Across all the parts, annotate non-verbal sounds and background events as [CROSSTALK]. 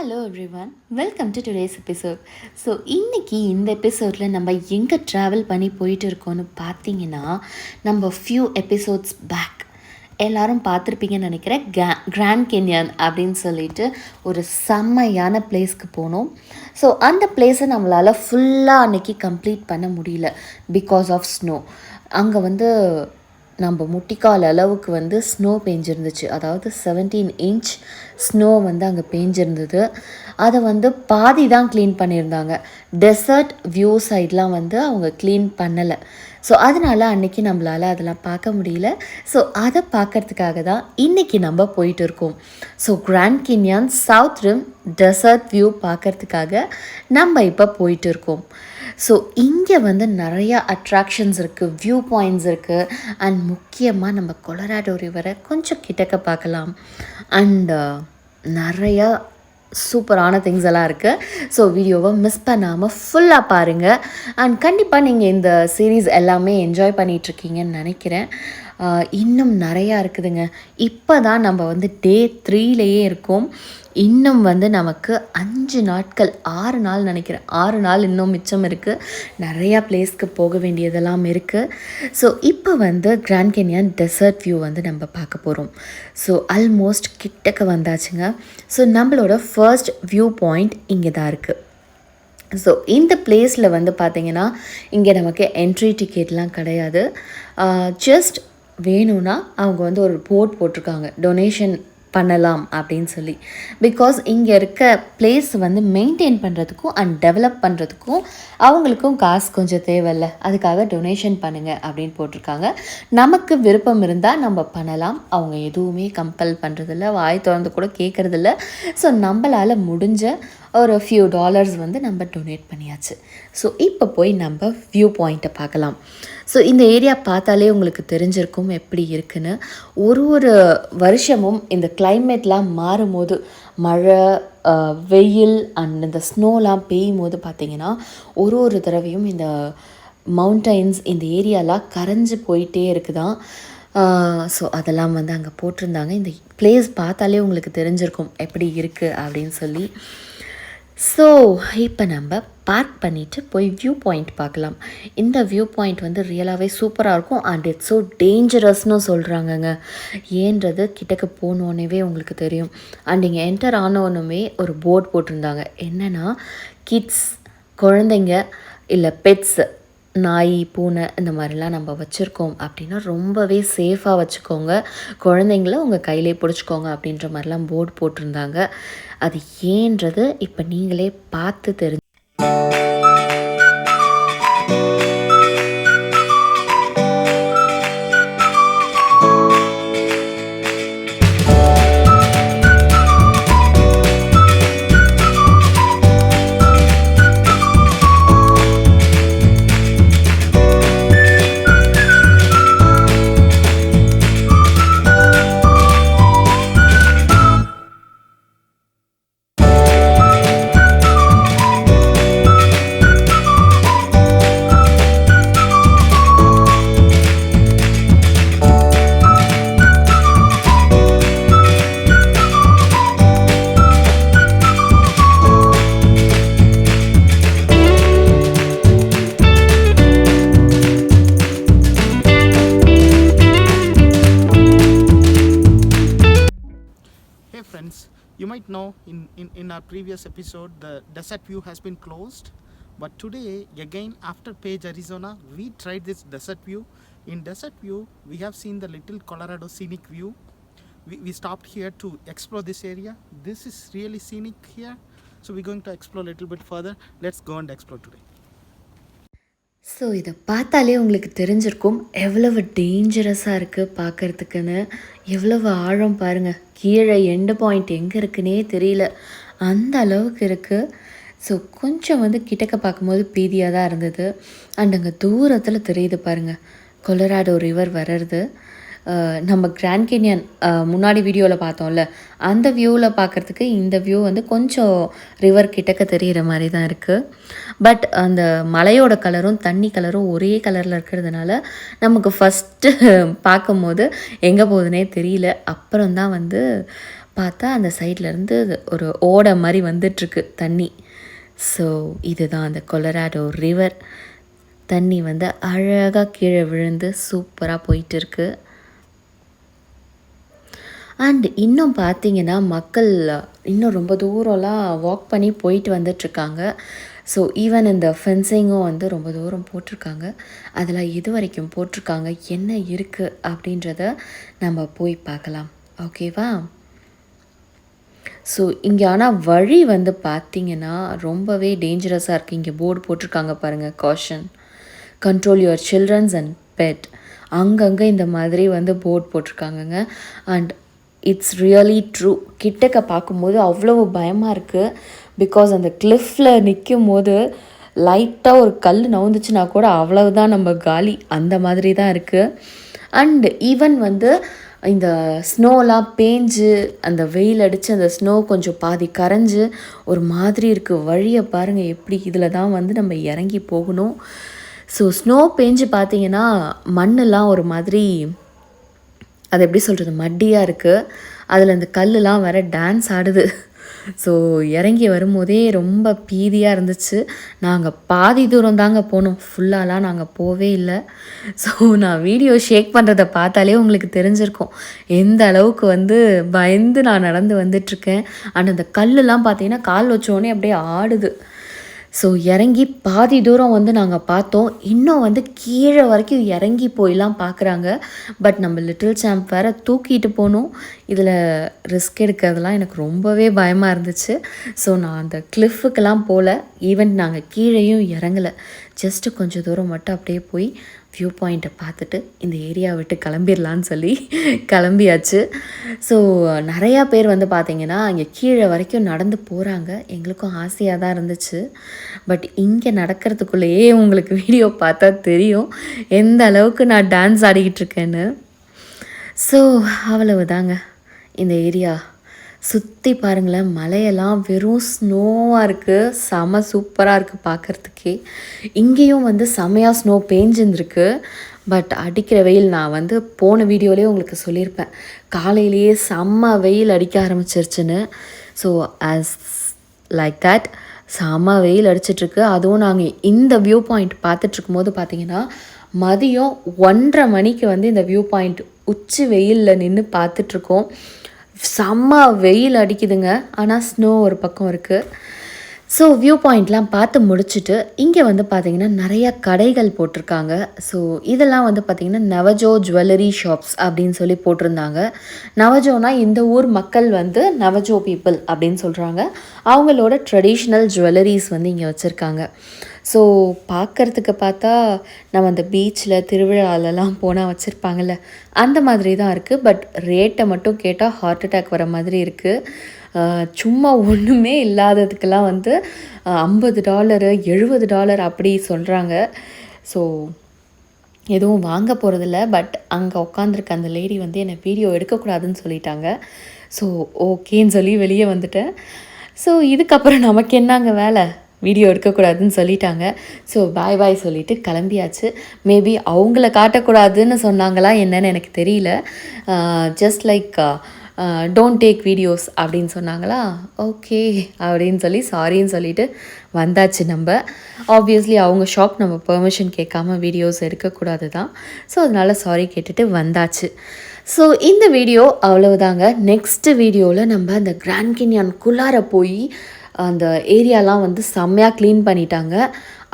Welcome to today's episode so இன்றைக்கி இந்த எபிசோடில் நம்ம எங்கே ட்ராவல் பண்ணி போயிட்டு இருக்கோம்னு பார்த்தீங்கன்னா நம்ம ஃபியூ எபிசோட்ஸ் பேக் எல்லாரும் பார்த்துருப்பீங்கன்னு நினைக்கிறேன். கே கிராண்ட் கென்யான் அப்படின்னு சொல்லிட்டு ஒரு செம்மையான பிளேஸ்க்கு போனோம். ஸோ அந்த பிளேஸை நம்மளால் ஃபுல்லாக அன்னைக்கு கம்ப்ளீட் பண்ண முடியல பிகாஸ் ஆஃப் ஸ்னோ அங்கே வந்து நம்ம முட்டிக்கால் அளவுக்கு வந்து ஸ்னோ பேஞ்சிருந்துச்சு. அதாவது செவன்டீன் இன்ச் ஸ்னோ வந்து அங்கே பேஞ்சிருந்தது. அதை வந்து பாதி தான் க்ளீன் பண்ணியிருந்தாங்க. டெசர்ட் வியூ சைட்லாம் வந்து அவங்க க்ளீன் பண்ணலை. ஸோ அதனால் அன்றைக்கி நம்மளால் அதெல்லாம் பார்க்க முடியல. ஸோ அதை பார்க்கறதுக்காக தான் இன்றைக்கி நம்ம போயிட்டு இருக்கோம். So Grand Canyon South Rim Desert View பார்க்கறதுக்காக நம்ம இப்போ போயிட்டு இருக்கோம். ஸோ இங்கே வந்து நிறையா அட்ராக்ஷன்ஸ் இருக்குது வியூ பாயிண்ட்ஸ் இருக்குது அண்ட் முக்கியமாக நம்ம கொலராடோ ரிவரை கொஞ்சம் கிட்டக்க பார்க்கலாம். அண்ட் uh, நிறையா சூப்பரான திங்ஸ் எல்லாம் இருக்குது ஸோ வீடியோவை மிஸ் பண்ணாமல் ஃபுல்லாக பாருங்கள் அண்ட் கண்டிப்பாக நீங்கள் இந்த சீரீஸ் எல்லாமே என்ஜாய் பண்ணிகிட்ருக்கீங்கன்னு நினைக்கிறேன். இன்னும் நிறையா இருக்குதுங்க. இப்போ தான் நம்ம வந்து டே த்ரீலேயே இருக்கோம். இன்னும் வந்து நமக்கு அஞ்சு நாட்கள் ஆறு நாள் நினைக்கிறேன். ஆறு நாள் இன்னும் மிச்சம் இருக்குது நிறையா பிளேஸ்க்கு போக வேண்டியதெல்லாம் இருக்குது ஸோ இப்போ வந்து கிராண்ட் கென்யான் டெசர்ட் வியூ வந்து நம்ம பார்க்க போகிறோம் ஸோ ஆல்மோஸ்ட் கிட்டக்க வந்தாச்சுங்க. ஸோ நம்மளோட ஃபர்ஸ்ட் வியூ பாயிண்ட் இங்கே தான் இருக்குது ஸோ இந்த பிளேஸில் வந்து பார்த்திங்கன்னா இங்கே நமக்கு என்ட்ரி டிக்கெட்லாம் கிடையாது. ஜஸ்ட் வேணும்னா அவங்க வந்து ஒரு போர்ட் போட்டிருக்காங்க. டொனேஷன் பண்ணலாம் அப்படின்னு சொல்லி. பிகாஸ் இங்கே இருக்க பிளேஸ் வந்து மெயின்டைன் பண்ணுறதுக்கும் அண்ட் டெவலப் பண்ணுறதுக்கும் அவங்களுக்கும் காசு கொஞ்சம் தேவையில்ல. அதுக்காக டொனேஷன் பண்ணுங்கள் அப்படின்னு போட்டிருக்காங்க. நமக்கு விருப்பம் இருந்தால் நம்ம பண்ணலாம். அவங்க எதுவுமே கம்பல் பண்ணுறதில்ல வாய் திறந்து கூட கேட்குறதில்ல. ஸோ நம்மளால் முடிஞ்ச ஒரு ஃபியூ டாலர்ஸ் வந்து நம்ம டொனேட் பண்ணியாச்சு. ஸோ இப்போ போய் நம்ம வியூ பாயிண்ட்டை பார்க்கலாம். ஸோ இந்த ஏரியா பார்த்தாலே உங்களுக்கு தெரிஞ்சிருக்கும் எப்படி இருக்குன்னு. ஒரு ஒரு வருஷமும் இந்த கிளைமேட்லாம் மாறும்போது மழை வெயில் அண்ட் இந்த ஸ்னோலாம் பெய்யும் போது பார்த்திங்கன்னா ஒரு ஒரு தடவையும் இந்த மவுண்டைன்ஸ் இந்த ஏரியாலாம் கரைஞ்சு போயிட்டே இருக்குதான் ஸோ அதெல்லாம் வந்து அங்கே போட்டிருந்தாங்க. இந்த பிளேஸ் பார்த்தாலே உங்களுக்கு தெரிஞ்சிருக்கும் எப்படி இருக்குது அப்படின்னு சொல்லி. ஸோ இப்போ நம்ம பார்க் பண்ணிவிட்டு போய் வியூ பாயிண்ட் பார்க்கலாம். இந்த வியூ பாயிண்ட் வந்து ரியலாகவே சூப்பராக இருக்கும். அண்ட் இட்ஸ் ஸோ டேஞ்சரஸ்னு சொல்கிறாங்கங்க ஏன்றது கிட்டக்க போனோன்னே உங்களுக்கு தெரியும். அண்ட் இங்கே என்டர் ஆனோடனுமே ஒரு போர்ட் போட்டிருந்தாங்க. என்னென்னா கிட்ஸ் குழந்தைங்க இல்லை பெட்ஸு நாய் பூனை இந்த மாதிரிலாம் நம்ம வச்சுருக்கோம் அப்படின்னா ரொம்பவே சேஃபாக வச்சுக்கோங்க. குழந்தைங்கள உங்கள் கையிலே பிடிச்சிக்கோங்க அப்படின்ற மாதிரிலாம் போர்டு போட்டிருந்தாங்க. அது ஏன்றது இப்போ நீங்களே பார்த்து தெரிஞ்சு you might know in, in, in our previous episode the desert view has been closed. But today, again after Page, Arizona, we tried this desert view. In desert view, we have seen the little Colorado scenic view. We, we stopped here to explore this area. This is really scenic here. So we're going to explore a little bit further. Let's go and explore today. So இதை பார்த்தாலே உங்களுக்கு தெரிஞ்சிருக்கும் எவ்வளவு டேஞ்சரஸாக இருக்குது பார்க்கறதுக்குன்னு. எவ்வளவு ஆழம் பாருங்கள் கீழே எண்டு பாயிண்ட் எங்கே இருக்குன்னே தெரியல. அந்த அளவுக்கு இருக்குது ஸோ கொஞ்சம் வந்து கிட்டக்க பார்க்கும்போது பீதியாக தான் இருந்தது. அண்ட் அங்கே தூரத்தில் தெரியுது பாருங்கள் கொலராடோ ரிவர் வர்றது. நம்ம கிராண்ட் கேனியன் முன்னாடி வீடியோவில் பார்த்தோம்ல அந்த வியூவில் பார்க்குறதுக்கு இந்த வியூ வந்து கொஞ்சம் ரிவர் கிட்டக்க தெரிகிற மாதிரி தான் இருக்குது பட் அந்த மலையோட கலரும் தண்ணி கலரும் ஒரே கலரில் இருக்கிறதுனால நமக்கு ஃபஸ்ட்டு [LAUGHS] பார்க்கும்போது எங்கே போகுதுனே தெரியல. அப்புறம் தான் வந்து பார்த்தா அந்த சைட்லேருந்து ஒரு ஓடை மாதிரி வந்துட்டுருக்கு தண்ணி. ஸோ இதுதான் அந்த கொலராடோ ரிவர் தண்ணி வந்து அழகாக கீழே விழுந்து சூப்பராக போயிட்டு இருக்குது அண்ட் இன்னும் பார்த்தீங்கன்னா மக்கள் இன்னும் ரொம்ப தூரம்லாம் வாக் பண்ணி போயிட்டு வந்துட்டுருக்காங்க. ஸோ ஈவன் இந்த ஃபென்சிங்கும் வந்து ரொம்ப தூரம் போட்டிருக்காங்க. அதில் இது வரைக்கும் போட்டிருக்காங்க? என்ன இருக்குது அப்படின்றத நம்ம போய் பார்க்கலாம். ஓகேவா ஸோ இங்கே ஆனால் வழி வந்து பார்த்தீங்கன்னா ரொம்பவே டேஞ்சரஸாக இருக்குது இங்கே போர்டு போட்டிருக்காங்க பாருங்கள் caution control your childrens and pet அங்கங்கே இந்த மாதிரி வந்து போர்ட் போட்டிருக்காங்கங்க. அண்ட் இட்ஸ் ரியலி ட்ரூ கிட்டக்க பார்க்கும்போது அவ்வளவு பயமாக இருக்குது பிகாஸ் அந்த கிளிஃப்பில் நிற்கும் போது லைட்டாக ஒரு கல் நவுந்துச்சுன்னா கூட அவ்வளவுதான் நம்ம காலி. அந்த மாதிரி தான் இருக்குது அண்ட் ஈவன் வந்து இந்த ஸ்னோலாம் பேஞ்சு அந்த வெயில் அடித்து அந்த ஸ்னோ கொஞ்சம் பாதி கரைஞ்சு ஒரு மாதிரி இருக்குது வழியை பாருங்கள் எப்படி இதில் தான் வந்து நம்ம இறங்கி போகணும். ஸோ ஸ்னோ பேஞ்சு பார்த்தீங்கன்னா மண்ணெல்லாம் ஒரு மாதிரி அது எப்படி சொல்கிறது மட்டியாக இருக்குது அதில் அந்த கல்லுலாம் வர டான்ஸ் ஆடுது. ஸோ இறங்கி வரும்போதே ரொம்ப பீதியாக இருந்துச்சு. நாங்கள் பாதி தூரம் தாங்க போனோம். ஃபுல்லாலாம் நாங்கள் போவே இல்லை. ஸோ நான் வீடியோ ஷேக் பண்ணுறதை பார்த்தாலே உங்களுக்கு தெரிஞ்சிருக்கும். எந்த அளவுக்கு வந்து பயந்து நான் நடந்து வந்துட்டுருக்கேன் அண்ட் அந்த கல்லுலாம் பார்த்தீங்கன்னா கால் வச்சோடனே அப்படியே ஆடுது. ஸோ இறங்கி பாதி தூரம் வந்து நாங்கள் பார்த்தோம். இன்னும் வந்து கீழே வரைக்கும் இறங்கி போயெல்லாம் பார்க்குறாங்க. பட் நம்ம லிட்டில் சாம்ப் வேற தூக்கிட்டு போகணும் இதில் ரிஸ்க் எடுக்கிறதுலாம் எனக்கு ரொம்பவே பயமாக இருந்துச்சு. ஸோ நான் அந்த கிளிஃபுக்கெல்லாம் போகல ஈவன் நாங்கள் கீழேயும் இறங்கலை. ஜஸ்ட்டு கொஞ்சம் தூரம் மட்டும் அப்படியே போய் வியூ பாயிண்ட்டை பார்த்துட்டு இந்த ஏரியா விட்டு கிளம்பிடலான்னு சொல்லி கிளம்பியாச்சு. ஸோ நிறையா பேர் வந்து பார்த்தீங்கன்னா இங்கே கீழே வரைக்கும் நடந்து போகிறாங்க எங்களுக்கும் ஆசையாக தான் இருந்துச்சு. பட் இங்கே நடக்கிறதுக்குள்ளேயே உங்களுக்கு வீடியோ பார்த்தா தெரியும். எந்த அளவுக்கு நான் டான்ஸ் ஆடிக்கிட்டு இருக்கேன்னு. ஸோ அவ்வளவுதாங்க. இந்த ஏரியா சுற்றி பாருங்களேன் மலையெல்லாம் வெறும் ஸ்னோவாக இருக்குது செம சூப்பராக இருக்குது பார்க்குறதுக்கே இங்கேயும் வந்து செமையாக ஸ்னோ பேஞ்சிருந்துருக்கு. பட் அடிக்கிற வெயில் நான் வந்து போன வீடியோலேயே உங்களுக்கு சொல்லியிருப்பேன். காலையிலேயே செம்ம வெயில் அடிக்க ஆரம்பிச்சிருச்சுன்னு. ஸோ ஆஸ் லைக் தட் செம்ம வெயில் அடிச்சிட்ருக்கு. அதுவும் நாங்கள் இந்த வியூ பாயிண்ட் பார்த்துட்ருக்கும் போது பார்த்தீங்கன்னா மதியம் ஒன்றரை மணிக்கு வந்து இந்த வியூ பாயிண்ட் உச்சி வெயிலில் நின்று பார்த்துட்ருக்கோம். செம்ம வெயில் அடிக்குதுங்க. ஆனால் ஸ்னோ ஒரு பக்கம் இருக்குது ஸோ வியூ பாயிண்ட்லாம் பார்த்து முடிச்சுட்டு இங்கே வந்து பார்த்தீங்கன்னா நிறைய கடைகள் போட்டிருக்காங்க. ஸோ இதெல்லாம் வந்து பார்த்திங்கன்னா நவஜோ ஜுவல்லரி ஷாப்ஸ் அப்படின்னு சொல்லி போட்டிருந்தாங்க. நவஜோனா இந்த ஊர் மக்கள் வந்து நவஜோ பீப்புள் அப்படின்னு சொல்கிறாங்க அவங்களோட ட்ரெடிஷ்னல் ஜுவல்லரிஸ் வந்து இங்கே வச்சுருக்காங்க. ஸோ பார்க்கறதுக்கு பார்த்தா நம்ம அந்த பீச்சில் திருவிழாலெல்லாம் போனால் வச்சுருப்பாங்கல்ல அந்த மாதிரி தான் இருக்குது பட் ரேட்டை மட்டும் கேட்டால் ஹார்ட் அட்டாக் வர மாதிரி இருக்குது சும்மா ஒன்றுமே இல்லாததுக்கெல்லாம் வந்து ஐம்பது டாலரு எழுபது டாலர் அப்படி சொல்கிறாங்க ஸோ எதுவும் வாங்க போகிறதில்ல பட் அங்கே உட்காந்துருக்க அந்த லேடி வந்து என்னை வீடியோ எடுக்கக்கூடாதுன்னு சொல்லிட்டாங்க. ஸோ ஓகேன்னு சொல்லி வெளியே வந்துட்டேன். ஸோ இதுக்கப்புறம் நமக்கு என்னங்க வேலை? வீடியோ எடுக்கக்கூடாதுன்னு சொல்லிட்டாங்க. ஸோ பாய் பாய் சொல்லிட்டு கிளம்பியாச்சு. மேபி அவங்கள காட்டக்கூடாதுன்னு சொன்னாங்களா என்னன்னு எனக்கு தெரியல. Just like don't take videos அப்படின்னு சொன்னாங்களா? ஓகே அப்படின்னு சொல்லி சாரின்னு சொல்லிட்டு வந்தாச்சு நம்ம. ஆப்வியஸ்லி அவங்க ஷாப் நம்ம பெர்மிஷன் கேட்காம வீடியோஸ் எடுக்கக்கூடாது தான் ஸோ அதனால் சாரி கேட்டுட்டு வந்தாச்சு. ஸோ இந்த வீடியோ அவ்வளவுதாங்க. நெக்ஸ்ட் வீடியோவில் நம்ம அந்த கிராண்ட் கினியான்குள்ளார போய் அந்த ஏரியாலாம் வந்து செம்மையாக க்ளீன் பண்ணிட்டாங்க.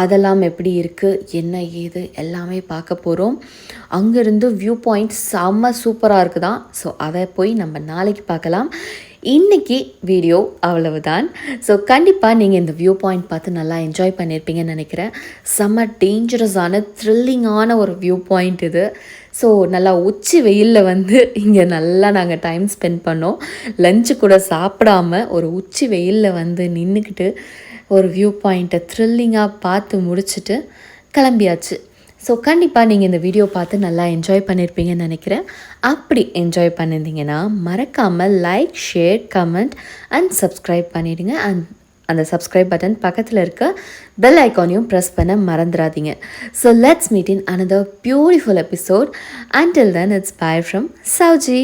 அதெல்லாம் எப்படி இருக்குது என்ன ஏது? எல்லாமே பார்க்க போகிறோம் அங்கேருந்து வியூ பாயிண்ட் செம்ம சூப்பராக இருக்குதான். ஸோ அதை போய் நம்ம நாளைக்கு பார்க்கலாம். இன்னைக்கு வீடியோ அவ்வளவுதான். ஸோ கண்டிப்பாக நீங்கள் இந்த வியூ பாயிண்ட் பார்த்து நல்லா என்ஜாய் பண்ணியிருப்பீங்கன்னு நினைக்கிறேன். செம்ம டேஞ்சரஸான த்ரில்லிங்கான ஒரு வியூ பாயிண்ட் இது. ஸோ நல்லா உச்சி வெயிலில் வந்து இங்கே நல்லா நாங்கள் டைம் ஸ்பெண்ட் பண்ணோம். லஞ்சு கூட சாப்பிடாம ஒரு உச்சி வெயிலில் வந்து நின்றுக்கிட்டு ஒரு வியூ பாயிண்ட்டை த்ரில்லிங்காக பார்த்து முடிச்சுட்டு கிளம்பியாச்சு. ஸோ கண்டிப்பாக நீங்கள் இந்த வீடியோ பார்த்து நல்லா என்ஜாய் பண்ணியிருப்பீங்கன்னு நினைக்கிறேன். அப்படி என்ஜாய் பண்ணியிருந்தீங்கன்னா மறக்காமல் like share comment and subscribe பண்ணிவிடுங்க அண்ட் அந்த சப்ஸ்கிரைப் பட்டன் பக்கத்தில் இருக்க பெல் ஐக்கானையும் ப்ரெஸ் பண்ண மறந்துடாதீங்க. So let's meet in another beautiful episode until then it's bye from Sowji